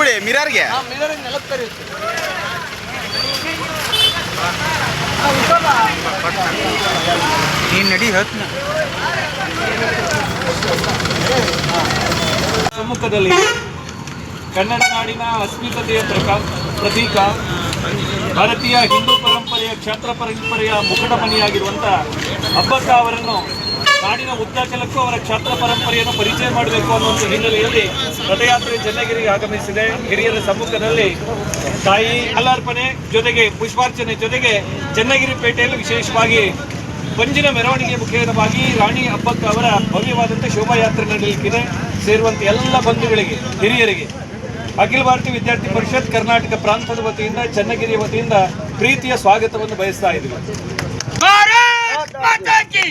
ಬಿಡಿ ಮಿರರ್ಗೆ. ನೀನ್ ನಡಿ ಹೇಳ್ತೀನಿ ಸಮ್ಮುಖದಲ್ಲಿ ಕನ್ನಡ ನಾಡಿನ ಅಸ್ಮಿತತೆಯ ಪ್ರಕ ಪ್ರತೀಕ ಭಾರತೀಯ ಹಿಂದೂ ಪರಂಪರೆಯ ಕ್ಷೇತ್ರ ಪರಂಪರೆಯ ಮುಖಡಮಣಿಯಾಗಿರುವಂಥ ಅಬ್ಬಕ್ಕ ಅವರನ್ನು ನಾಡಿನ ಉದ್ದಾಚಲಕ್ಕೂ ಅವರ ಕ್ಷಾತ್ರ ಪರಂಪರೆಯನ್ನು ಪರಿಚಯ ಮಾಡಬೇಕು ಅನ್ನುವಂಥ ಹಿನ್ನೆಲೆಯಲ್ಲಿ ರಥಯಾತ್ರೆ ಚನ್ನಗಿರಿಗೆ ಆಗಮಿಸಿದೆ. ಹಿರಿಯರ ಸಮ್ಮುಖದಲ್ಲಿ ತಾಯಿ ಅಲ್ಲಾರ್ಪಣೆ ಜೊತೆಗೆ ಪುಷ್ಪಾರ್ಚನೆ ಜೊತೆಗೆ ಚನ್ನಗಿರಿ ಪೇಟೆಯಲ್ಲಿ ವಿಶೇಷವಾಗಿ ಪಂಜಿನ ಮೆರವಣಿಗೆ ಮುಖೇನವಾಗಿ ರಾಣಿ ಹಬ್ಬಕ್ಕ ಅವರ ಭವ್ಯವಾದಂಥ ಶೋಭಾಯಾತ್ರೆ ನಡೆಯಲಿಕ್ಕಿದೆ. ಸೇರುವಂಥ ಎಲ್ಲ ಬಂಧುಗಳಿಗೆ, ಹಿರಿಯರಿಗೆ, ಅಖಿಲ ಭಾರತೀಯ ವಿದ್ಯಾರ್ಥಿ ಪರಿಷತ್, ಕರ್ನಾಟಕ ಪ್ರಾಂತದ ವತಿಯಿಂದ ಚನ್ನಗಿರಿಯ ವತಿಯಿಂದ ಪ್ರೀತಿಯ ಸ್ವಾಗತವನ್ನು ಬಯಸ್ತಾ ಇದ್ದೀವಿ ಮಾತಾ ಕಿ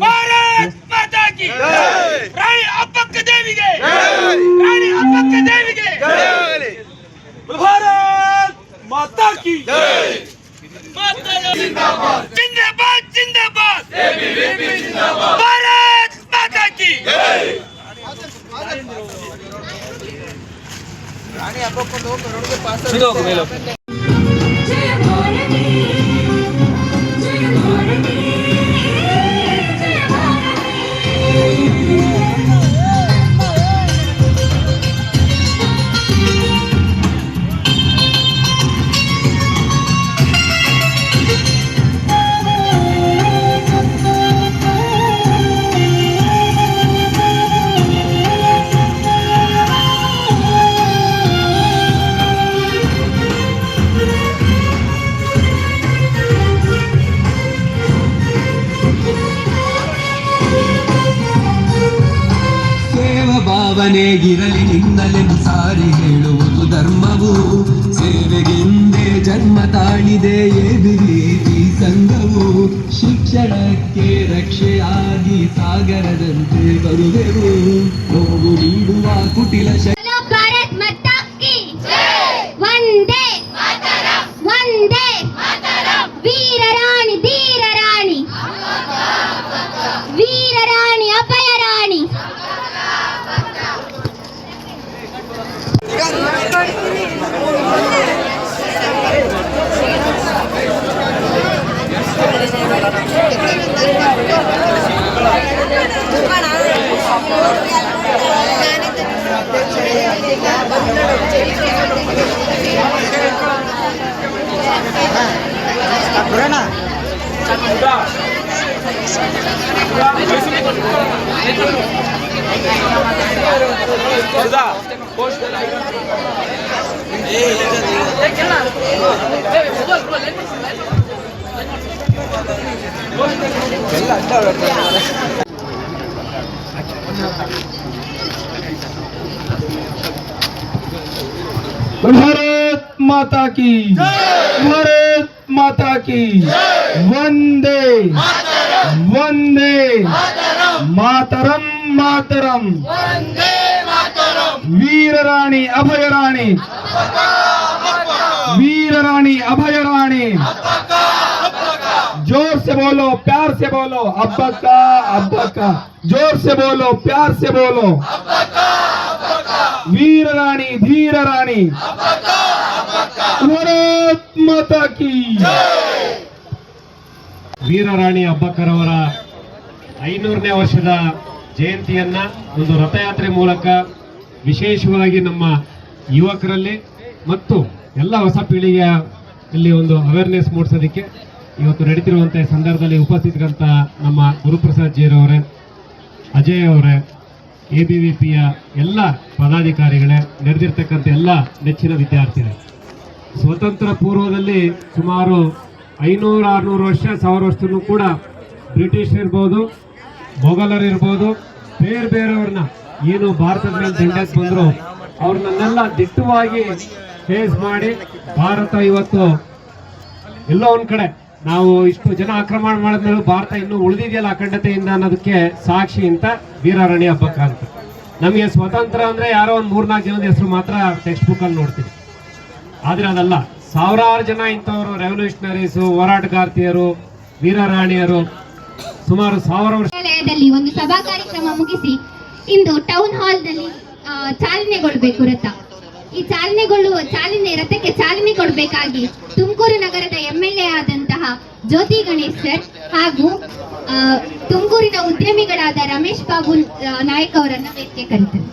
ಭಾರತ್ ಮಾತಾ ಕಿ ರಾಣಿ ಅಬ್ಬಕ್ಕ ದೇವಿಗೆ ರಾಣಿ ಅಬ್ಬಕ್ಕ ದೇವಿಗೆ ಭಾರತ್ ಮಾತಾ ಕಿ ಜಿಂದಾಬಾದ್ ಜಿಂದಾಬಾದ್ ಭಾರತ್ ಮಾತಾ ಕಿ ಜಯ ಸೇವ ಇರಲಿ ನಿನ್ನಲೆಂದು ಸಾರಿ ಹೇಳುವುದು ಧರ್ಮವು. ಸೇವೆಗೆಂದೇ ಜನ್ಮ ತಾಳಿದೆ ಎದುರೀತಿ ಸಂಘವು. ಶಿಕ್ಷಣಕ್ಕೆ ರಕ್ಷೆಯಾಗಿ ಸಾಗರದಂತೆ ಬರುವೆವು. ನೋವು ನೀಡುವ ಕುಟಿಲ Hey, भारत माता की, भारत माता की, वंदे वंदे, मातरम मातरम वीर रानी अभय रानी वीर रानी अभय रानी से बोलो प्यार से बोलो अब्बा का अब्बा का जोर से बोलो प्यार से बोलो वीर रानी धीर रानी भारत माता की ವೀರರಾಣಿ ಹಬ್ಬಕ್ಕರವರ ಐನೂರನೇ ವರ್ಷದ ಜಯಂತಿಯನ್ನ ಒಂದು ರಥಯಾತ್ರೆ ಮೂಲಕ ವಿಶೇಷವಾಗಿ ನಮ್ಮ ಯುವಕರಲ್ಲಿ ಮತ್ತು ಎಲ್ಲ ಹೊಸ ಪೀಳಿಗೆಯ ಇಲ್ಲಿ ಒಂದು ಅವೇರ್ನೆಸ್ ಮೂಡಿಸೋದಕ್ಕೆ ಇವತ್ತು ನಡೀತಿರುವಂಥ ಸಂದರ್ಭದಲ್ಲಿ ಉಪಸ್ಥಿತರಂತ ನಮ್ಮ ಗುರುಪ್ರಸಾದ್ ಜೀರವರೇ ಅಜಯ್ ಅವರೇ, ಎ ಬಿ ವಿ ಪಿಯ ಎಲ್ಲ ಪದಾಧಿಕಾರಿಗಳೇ, ನಡೆದಿರ್ತಕ್ಕಂಥ ಎಲ್ಲ ನೆಚ್ಚಿನ ವಿದ್ಯಾರ್ಥಿಗಳೇ. ಸ್ವತಂತ್ರ ಪೂರ್ವದಲ್ಲಿ ಸುಮಾರು ಐನೂರು ಆರುನೂರು ವರ್ಷ, ಸಾವಿರ ವರ್ಷದೂ ಕೂಡ ಬ್ರಿಟಿಷ್ ಇರ್ಬೋದು, ಮೊಘಲರು ಇರ್ಬೋದು, ಬೇರೆ ಬೇರೆಯವ್ರನ್ನ ಏನು ಭಾರತದ ಮೇಲೆ ದಂಡಕ್ಕೆ ಬಂದರು ಅವ್ರನ್ನೆಲ್ಲ ದಿಟ್ಟವಾಗಿ ಫೇಸ್ ಮಾಡಿ ಭಾರತ ಇವತ್ತು ಎಲ್ಲೋ ಒಂದು ಕಡೆ ನಾವು ಇಷ್ಟು ಜನ ಆಕ್ರಮಣ ಮಾಡಿದ್ಮೇಲೆ ಭಾರತ ಇನ್ನೂ ಉಳಿದಿದೆಯಲ್ಲ ಅಖಂಡತೆಯಿಂದ ಅನ್ನೋದಕ್ಕೆ ಸಾಕ್ಷಿ ಅಂತ ವೀರಾರಣಿ ಹಬ್ಬಕ್ಕ ಅಂತ ನಮಗೆ ಸ್ವತಂತ್ರ ಅಂದ್ರೆ ಯಾರೋ ಒಂದು ಮೂರ್ನಾಲ್ಕು ಜನದ ಹೆಸರು ಮಾತ್ರ ಟೆಕ್ಸ್ಟ್ ಬುಕ್ ಅಲ್ಲಿ ನೋಡ್ತೀವಿ. ಆದ್ರೆ ಅದಲ್ಲ. ಸಾವಿರಾರು ಜನ ಇಂಥವರು ರೆವಲ್ಯೂಷನರೀಸು ಹೋರಾಟಗಾರ್ತಿಯರು, ವೀರರಾಣಿಯರು. ಸುಮಾರು ಸಾವಿರ ವರ್ಷ ಒಂದು ಸಭಾ ಕಾರ್ಯಕ್ರಮ ಮುಗಿಸಿ ಇಂದು ಟೌನ್ ಹಾಲ್ನಲ್ಲಿ ನಲ್ಲಿ ಚಾಲನೆಗೊಳ್ಬೇಕು ರಥ ಈ ಚಾಲನೆಗೊಳ್ಳುವ ಚಾಲನೆ ರಥಕ್ಕೆ ಚಾಲನೆ ಕೊಡಬೇಕಾಗಿ ತುಮಕೂರು ನಗರದ ಎಂಎಲ್ಎ ಆದಂತಹ ಜ್ಯೋತಿ ಗಣೇಶ್ ಸರ್ ಹಾಗೂ ತುಮಕೂರಿನ ಉದ್ಯಮಿಗಳಾದ ರಮೇಶ್ ಬಾಬು ನಾಯಕ್ ಅವರನ್ನ ವೇದಿಕೆ ಕರೀತಾರೆ.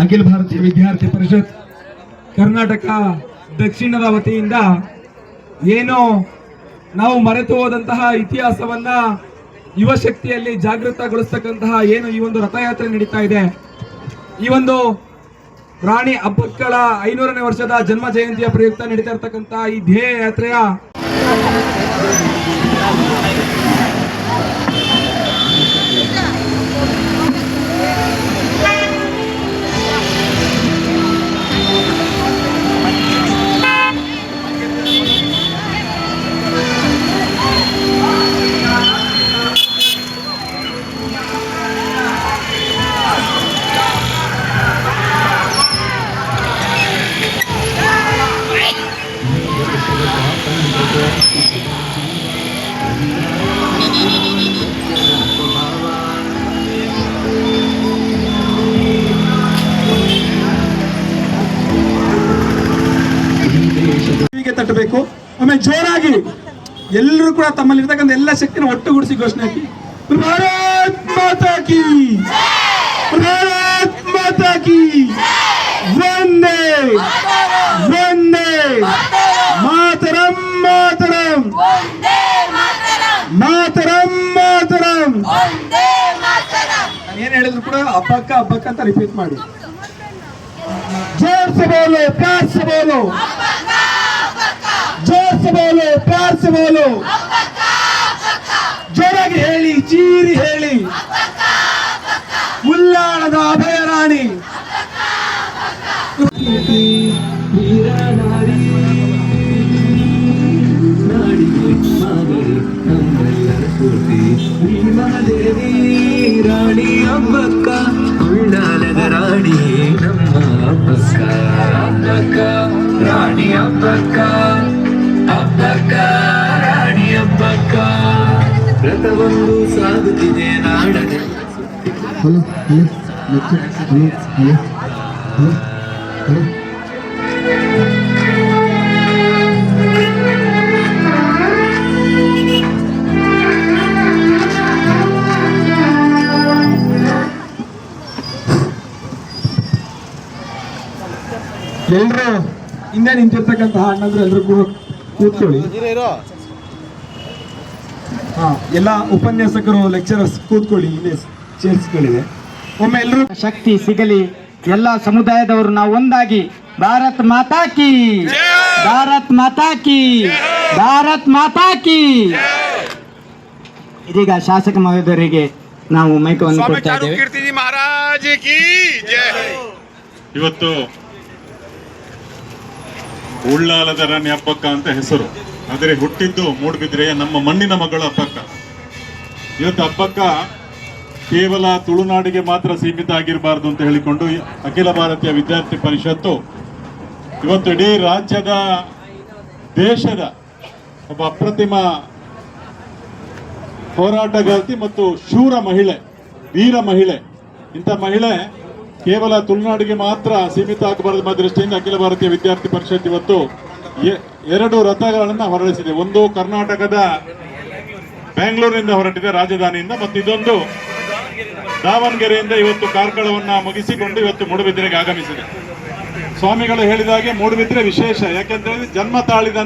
ಅಖಿಲ ಭಾರತೀಯ ವಿದ್ಯಾರ್ಥಿ ಪರಿಷತ್ ಕರ್ನಾಟಕ ದಕ್ಷಿಣದ ವತಿಯಿಂದ ಏನು ನಾವು ಮರೆತು ಹೋದಂತಹ ಇತಿಹಾಸವನ್ನ ಯುವ ಶಕ್ತಿಯಲ್ಲಿ ಜಾಗೃತಗೊಳಿಸ್ತಕ್ಕಂತಹ ಏನು ಈ ಒಂದು ರಥಯಾತ್ರೆ ನಡೀತಾ ಇದೆ. ಈ ಒಂದು ರಾಣಿ ಅಬ್ಬಕ್ಕಳ ಐನೂರನೇ ವರ್ಷದ ಜನ್ಮ ಜಯಂತಿಯ ಪ್ರಯುಕ್ತ ನಡೀತಾ ಇರತಕ್ಕಂತಹ ಈ ಧ್ಯೇಯ ಯಾತ್ರೆಯ ಜೋರಾಗಿ. ಎಲ್ಲರೂ ಕೂಡ ತಮ್ಮಲ್ಲಿರ್ತಕ್ಕಂಥ ಎಲ್ಲ ಶಕ್ತಿನ ಒಟ್ಟುಗೂಡಿಸಿ ಘೋಷಣೆ ಹಾಕಿ. ಭಾರತ್ ಮಾತಾ ಕಿ! ಭಾರತ್ ಮಾತಾ ಕಿ! ವಂದೇ! ವಂದೇ! ಮಾತರಂ ಮಾತರಂ! ಮಾತರಂ ಮಾತರಂ! ಏನ್ ಹೇಳಿದ್ರು ಕೂಡ ಹಬ್ಬಕ್ಕ ಹಬ್ಬಕ್ಕ ಅಂತ ರಿಪೀಟ್ ಮಾಡಿ. ಜೋರ್ಸಬೋಲು ಪ್ಯಾರ್ಸಬೋಲು बोलो प्यार से बोलो जोर से बोलो प्यार से बोलो ಜೋರಾಗಿ ಹೇಳಿ ಚೀರಿ ಹೇಳಿ ಉಲ್ಲಾಳದ ಅಭಯರಾಣಿ ರಾಣಿ ಹಬ್ಬಕ್ಕ ಉಳ್ಳಾಲದ ರಾಣಿ ನಮ್ಮ ಹಬ್ಬಕ್ಕ ಹಬ್ಬಕ್ಕ ರಾಣಿ ಹಬ್ಬಕ್ಕ ಹಬ್ಬಕ್ಕ ರಾಣಿ ಹಬ್ಬಕ್ಕ ರಥವೊಂದು ಸಾಗುತ್ತಿದೆ ನಾಡನೆ ಎಲ್ರು? ಹಿಂದೆ ನಿಂತಿರ್ತಕ್ಕಂತಹ ಅಣ್ಣಂದ್ರೆ ಎಲ್ರಿಗೂ ಕೂಡ ಕೂತ್ಕೊಳ್ಳಿ. ಹಾ ಎಲ್ಲ ಉಪನ್ಯಾಸಕರು ಲೆಕ್ಚರರ್ಸ್ ಕೂತ್ಕೊಳ್ಳಿ ಇಲ್ಲಿ ಚೇರ್ಸ್ಗಳಿವೆ ಒಮ್ಮೆ ಎಲ್ಲರೂ ಶಕ್ತಿ ಸಿಗಲಿ. ಎಲ್ಲ ಸಮುದಾಯದವರು ನಾವು ಒಂದಾಗಿ. ಭಾರತ್ ಮಾತಾ ಕಿ. ಭಾರತ್ ಮಾತಾ ಕಿ. ಭಾರತ್ ಮಾತಾ ಕಿ. ಇದೀಗ ಶಾಸಕ ಮಹೋದಯರಿಗೆ ನಾವು ಮೈಕವನ್ನು ಕೊಡ್ತಾ ಇದ್ದೇವೆ. ಇವತ್ತು ಉಳ್ಳಾಲದ ರಾಣಿ ಅಪ್ಪಕ್ಕ ಅಂತ ಹೆಸರು. ಆದರೆ ಹುಟ್ಟಿದ್ದು ಮೂಡಬಿದ್ರೆ ನಮ್ಮ ಮಣ್ಣಿನ ಮಗಳ ಅಪ್ಪಕ್ಕ ಇವತ್ತು ಅಪ್ಪಕ್ಕ ಕೇವಲ ತುಳುನಾಡಿಗೆ ಮಾತ್ರ ಸೀಮಿತ ಆಗಿರಬಾರ್ದು ಅಂತ ಹೇಳಿಕೊಂಡು ಅಖಿಲ ಭಾರತೀಯ ವಿದ್ಯಾರ್ಥಿ ಪರಿಷತ್ತು ಇವತ್ತು ಇಡೀ ರಾಜ್ಯದ, ದೇಶದ ಒಬ್ಬ ಅಪ್ರತಿಮ ಹೋರಾಟಗಾರ್ತಿ ಮತ್ತು ಶೂರ ಮಹಿಳೆ, ವೀರ ಮಹಿಳೆ. ಇಂಥ ಮಹಿಳೆ ಕೇವಲ ತುಳುನಾಡಿಗೆ ಮಾತ್ರ ಸೀಮಿತ ಆಗಬಾರದು ಎಂಬ ದೃಷ್ಟಿಯಿಂದ ಅಖಿಲ ಭಾರತೀಯ ವಿದ್ಯಾರ್ಥಿ ಪರಿಷತ್ ಇವತ್ತು ಎರಡು ರಥಗಳನ್ನು ಹೊರಡಿಸಿದೆ. ಒಂದು ಕರ್ನಾಟಕದ ಬೆಂಗಳೂರಿನಿಂದ ಹೊರಟಿದೆ, ರಾಜಧಾನಿಯಿಂದ, ಮತ್ತು ಇದೊಂದು ದಾವಣಗೆರೆಯಿಂದ ಇವತ್ತು ಕಾರ್ಕಳವನ್ನ ಮುಗಿಸಿಕೊಂಡು ಇವತ್ತು ಮೂಡುಬಿದಿರೆಗೆ ಆಗಮಿಸಿದೆ. ಸ್ವಾಮಿಗಳು ಹೇಳಿದ ಹಾಗೆ ಮೂಡುಬಿದ್ರೆ ವಿಶೇಷ ಯಾಕೆಂದ್ರೆ ಜನ್ಮ ತಾಳಿದ